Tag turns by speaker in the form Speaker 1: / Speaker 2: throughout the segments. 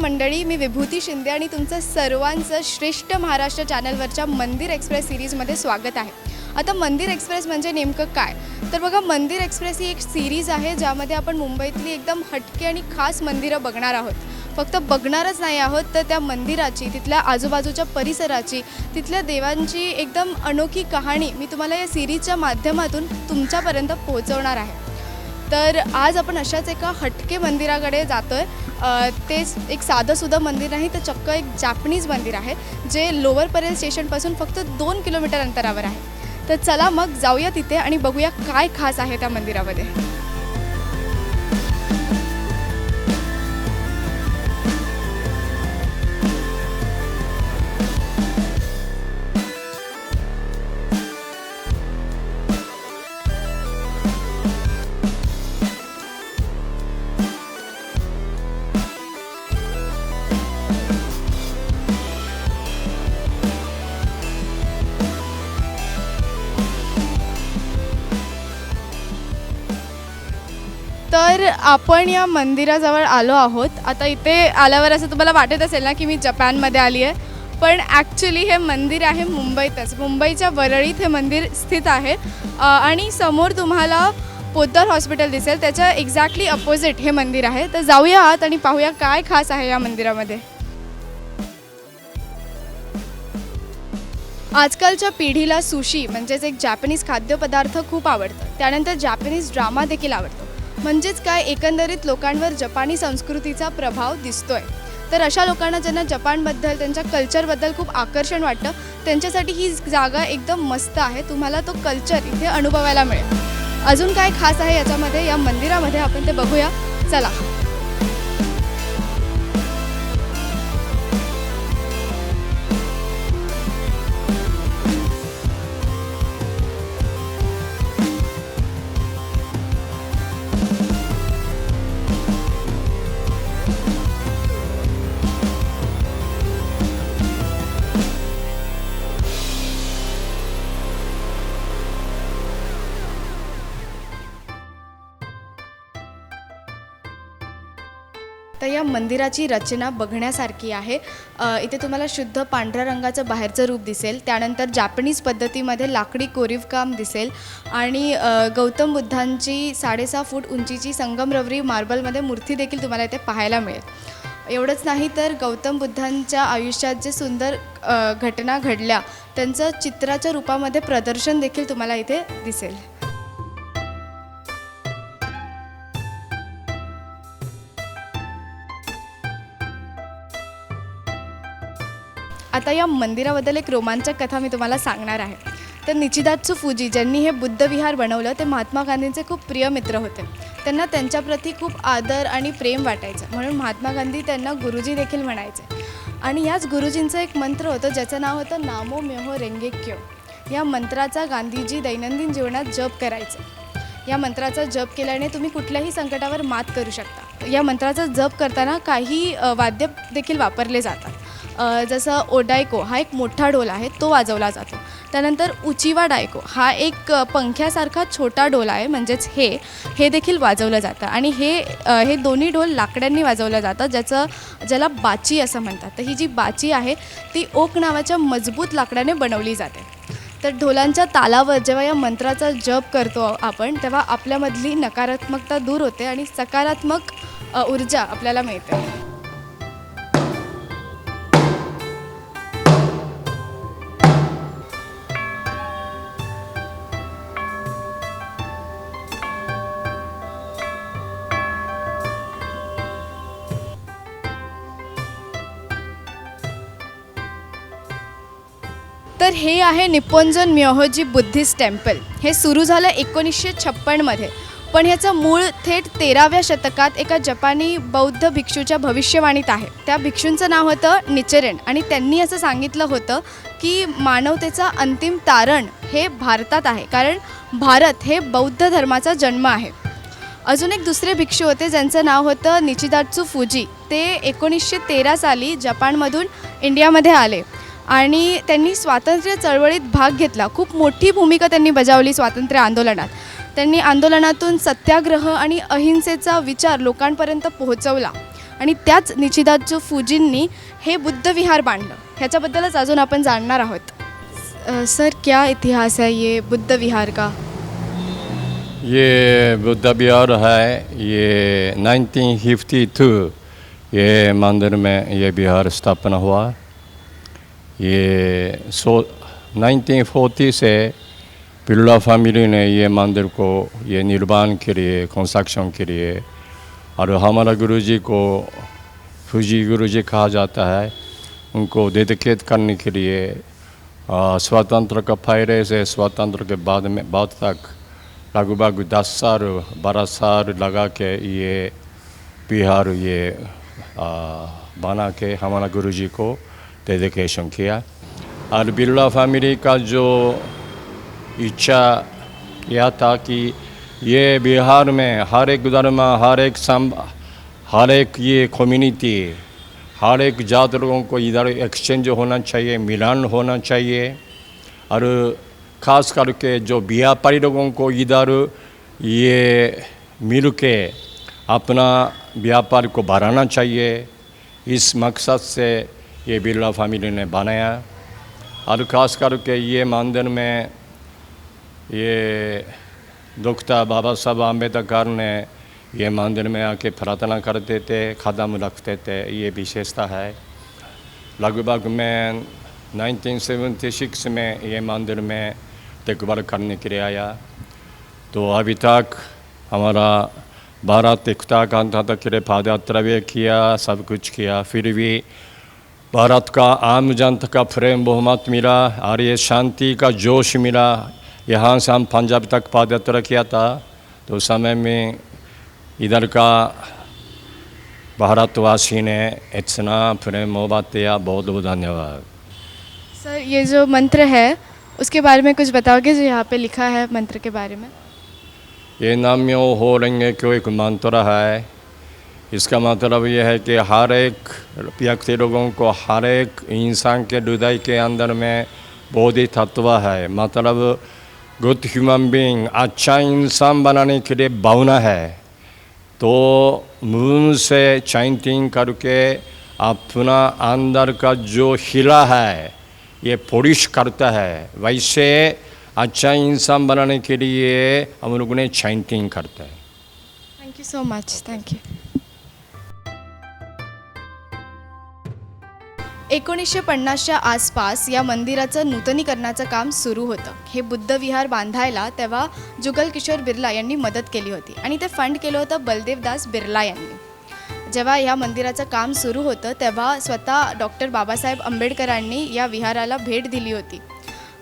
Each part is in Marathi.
Speaker 1: मंडळी मी विभूती शिंदे आणि तुमचं सर्वांचं श्रेष्ठ महाराष्ट्र चॅनलवरच्या मंदिर एक्सप्रेस सिरीजमध्ये स्वागत आहे. आता मंदिर एक्सप्रेस म्हणजे नेमकं काय? तर बघा मंदिर एक्सप्रेस ही एक सिरीज आहे ज्यामध्ये आपण मुंबईतली एकदम हटके आणि खास मंदिरं बघणार आहोत. फक्त बघणारच नाही आहोत तर त्या मंदिराची तिथल्या आजूबाजूच्या परिसराची तिथल्या देवांची एकदम अनोखी कहाणी मी तुम्हाला या सिरीजच्या माध्यमातून तुमच्यापर्यंत पोहोचवणार आहे. तर आज आपण अशाच एका हटके मंदिराकडे जातो आहे तेच एक साधंसुधं मंदिर नाही तर चक्क एक जापनीज मंदिर आहे जे लोअर परेल स्टेशनपासून फक्त दोन किलोमीटर अंतरावर आहे. तर चला मग जाऊया तिथे आणि बघूया काय खास आहे त्या मंदिरामध्ये. आपण या मंदिराजवळ आलो आहोत. आता इथे आल्यावर असं तुम्हाला वाटत असेल ना की मी जपानमध्ये आली आहे. पण ॲक्च्युली हे मंदिर आहे मुंबईतच. मुंबईच्या वरळीत हे मंदिर स्थित आहे. आणि समोर तुम्हाला पोद्दार हॉस्पिटल दिसेल. त्याच्या एक्झॅक्टली अपोजिट हे मंदिर आहे. तर जाऊया आत आणि पाहूया काय खास आहे या मंदिरामध्ये. आजकालच्या पिढीला सुशी म्हणजेच एक जॅपनीज खाद्यपदार्थ खूप आवडतं. त्यानंतर जॅपनीज ड्रामा देखील आवडतो. म्हणजेच काय एकंदरीत लोकांवर जपानी संस्कृतीचा प्रभाव दिसतोय. तर अशा लोकांना ज्यांना जपानबद्दल त्यांच्या कल्चरबद्दल खूप आकर्षण वाटतं त्यांच्यासाठी ही जागा एकदम मस्त आहे. तुम्हाला तो कल्चर इथे अनुभवायला मिळेल. अजून काय खास आहे याच्यामध्ये या मंदिरामध्ये आपण ते बघूया. चला. या मंदिराची रचना बघण्यासारखी आहे. इथे तुम्हाला शुद्ध पांढऱ्या रंगाचं बाहेरचं रूप दिसेल. त्यानंतर जॅपनीज पद्धतीमध्ये लाकडी कोरीवकाम दिसेल. आणि गौतम बुद्धांची साडेसहा फूट उंचीची संगमरवरी मार्बलमध्ये मूर्ती देखील तुम्हाला इथे पाहायला मिळेल. एवढंच नाही तर गौतम बुद्धांच्या आयुष्यात जे सुंदर घटना घडल्या त्यांचं चित्राच्या रूपामध्ये प्रदर्शन देखील तुम्हाला इथे दिसेल. आता या मंदिराबद्दल एक रोमांचक कथा मी तुम्हाला सांगणार आहे. तर निचिदात्सू फुजी ज्यांनी हे बुद्धविहार बनवलं ते महात्मा गांधींचे खूप प्रिय मित्र होते. त्यांना त्यांच्याप्रती खूप आदर आणि प्रेम वाटायचं. म्हणून महात्मा गांधी त्यांना गुरुजी देखील म्हणायचे. आणि याच गुरुजींचं एक मंत्र होतं ज्याचं नाव होतं नामो मेहो रेंगेक्यो. या मंत्राचा गांधीजी दैनंदिन जीवनात जप करायचे. या मंत्राचा जप केल्याने तुम्ही कुठल्याही संकटावर मात करू शकता. या मंत्राचा जप करताना काही वाद्य देखील वापरले जातात. जसं ओडायको हा एक मोठा ढोल आहे तो वाजवला जातो. त्यानंतर उचिवा डायको हा एक पंख्यासारखा छोटा ढोल आहे म्हणजेच हे हे देखील वाजवलं जातं. आणि हे हे दोन्ही ढोल लाकड्यांनी वाजवलं जातं ज्याचं ज्याला बाची असं म्हणतात. तर ही जी बाची आहे ती ओक नावाच्या मजबूत लाकडाने बनवली जाते. तर ढोलांच्या तालावर जेव्हा या मंत्राचा जप करतो आपण तेव्हा आपल्यामधली नकारात्मकता दूर होते आणि सकारात्मक ऊर्जा आपल्याला मिळते. तर हे आहे निप्पोंजन म्योहोजी बुद्धिस्ट टेम्पल. हे सुरू झालं एकोणीसशे छप्पनमध्ये पण ह्याचं मूळ थेट तेराव्या शतकात एका जपानी बौद्ध भिक्षूच्या भविष्यवाणीत आहे. त्या भिक्षूंचं नाव होतं निचरेन आणि त्यांनी असं सांगितलं होतं की मानवतेचा अंतिम तारण हे भारतात आहे कारण भारत हे बौद्ध धर्माचा जन्म आहे. अजून एक दुसरे भिक्षू होते ज्यांचं नाव होतं निचिदात्सू फुजी. ते एकोणीसशे तेरा साली जपानमधून इंडियामध्ये आले. आणि त्यांनी स्वातंत्र्य चळवळीत भाग घेतला. खूप मोठी भूमिका त्यांनी बजावली स्वातंत्र्य आंदोलनात. त्यांनी आंदोलनातून सत्याग्रह आणि अहिंसेचा विचार लोकांपर्यंत पोहोचवला. आणि त्याच निचिदाजो फुजींनी हे बुद्ध विहार बांधलं. ह्याच्याबद्दलच अजून आपण जाणणार आहोत. सर क्या इतिहास है ये बुद्ध विहार का?
Speaker 2: ये बुद्ध विहार है ये 1952 ये मंदिर में ये विहार स्थापना हुआ। ये सो 1940 से बिरला फैमिली ने ये मंदिर को ये निर्माण के लिए 후지 के लिए और हमारा को फूजी कहा जाता है उनको डेडिकेट करने के लिए स्वतंत्र का पहले से स्वतंत्र के बाद में बाद तक लगभग दस साल बारह साल लगा के ये बिहार ये आ, बना के हमारा गुरुजी को डेडिकेशन किया और बिरला फैमिली का जो इच्छा यह था कि ये बिहार में हर एक धर्म हर एक सम हर एक ये कम्युनिटी हर एक जात लोगों को इधर एक्सचेंज होना चाहिए मिलान होना चाहिए और खास करके जो व्यापारी लोगों को इधर ये मिल के अपना व्यापार को बढ़ाना चाहिए इस मकसद से ये बिरला फैमिली ने बनाया। और खास करके ये मंदिर में ये डॉक्टर बाबा साहब अंबेडकर ने ये मंदिर में आके प्रार्थना करते थे कदम रखते थे, ये विशेषता है। लगभग मैं 1976 में ये मंदिर में देखभाल करने के लिए आया। तो अभी तक हमारा भारत एकता का के लिए पाद यात्रा भी किया, सब कुछ किया, फिर भी भारत का आम जनता का प्रेम बहुमत मिला और ये शांति का जोश मिला यहाँ से हम पंजाब तक पाद यात्रा किया था तो उस समय में इधर का भारतवासी ने इतना प्रेम मोहब्बत दिया बहुत बहुत धन्यवाद
Speaker 1: सर ये जो मंत्र है उसके बारे में कुछ बताओगे जो यहाँ पे लिखा है मंत्र के बारे में
Speaker 2: ये नाम्यो हो रंगे क्यों एक मंत्र है इसका मतलब ये है कि हर एक व्यक्ति लोगों को हर एक इंसान के हृदय के अंदर में बोधि तत्व है। मतलब गुड ह्यूमन बीइंग अच्छा इंसान बनाने के लिए भावना है। तो मुँह से चैंटिंग करके अपना अंदर का जो हिला है, ये पुरुष करता है। वैसे अच्छा इंसान बनाने के लिए हम लोगों ने चैंटिंग करता है।
Speaker 1: यू सो मच थँक्यू एकोणीसशे पन्नासच्या आसपास या मंदिराचं नूतनीकरणाचं काम सुरू होतं. हे बुद्ध विहार बांधायला तेव्हा जुगल किशोर बिर्ला यांनी मदत केली होती आणि ते फंड केलं होतं बलदेवदास बिर्ला यांनी. जेव्हा या मंदिराचं काम सुरू होतं तेव्हा स्वतः डॉक्टर बाबासाहेब आंबेडकरांनी या विहाराला भेट दिली होती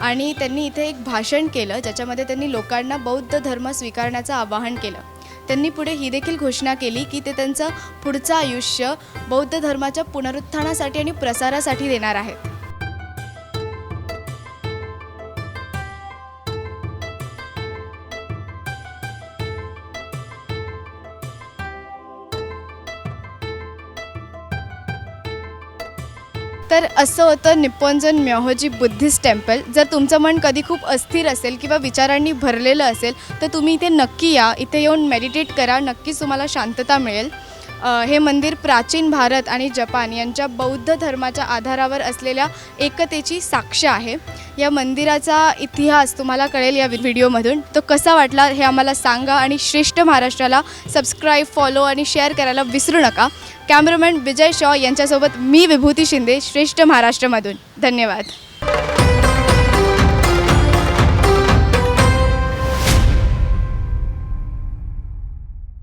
Speaker 1: आणि त्यांनी इथे एक भाषण केलं ज्याच्यामध्ये त्यांनी लोकांना बौद्ध धर्म स्वीकारण्याचं आवाहन केलं. त्यांनी पुढे ही देखील घोषणा केली की ते त्यांचं पुढचं आयुष्य बौद्ध धर्माच्या पुनरुत्थानासाठी आणि प्रसारासाठी देणार आहेत. असं होतं निप्पॉन्जन म्योहोजी बुद्धिस्ट टेम्पल. जर तुमचं मन कधी खूप अस्थिर असेल किंवा विचारांनी भरलेलं असेल तर तुम्ही इथे नक्की या. इथे येऊन मेडिटेट करा. नक्कीच तुम्हाला शांतता मिळेल. हे मंदिर प्राचीन भारत आणि जपान यांच्या बौद्ध धर्माच्या आधारावर असलेल्या एकतेची साक्ष आहे. या मंदिराचा इतिहास तुम्हाला कळेल या व्हिडिओमधून. तो कसा वाटला हे आम्हाला सांगा आणि श्रेष्ठ महाराष्ट्राला सबस्क्राईब फॉलो आणि शेअर करायला विसरू नका. कॅमेरामॅन विजय शॉ यांच्यासोबत मी विभूती शिंदे श्रेष्ठ महाराष्ट्रामधून. धन्यवाद.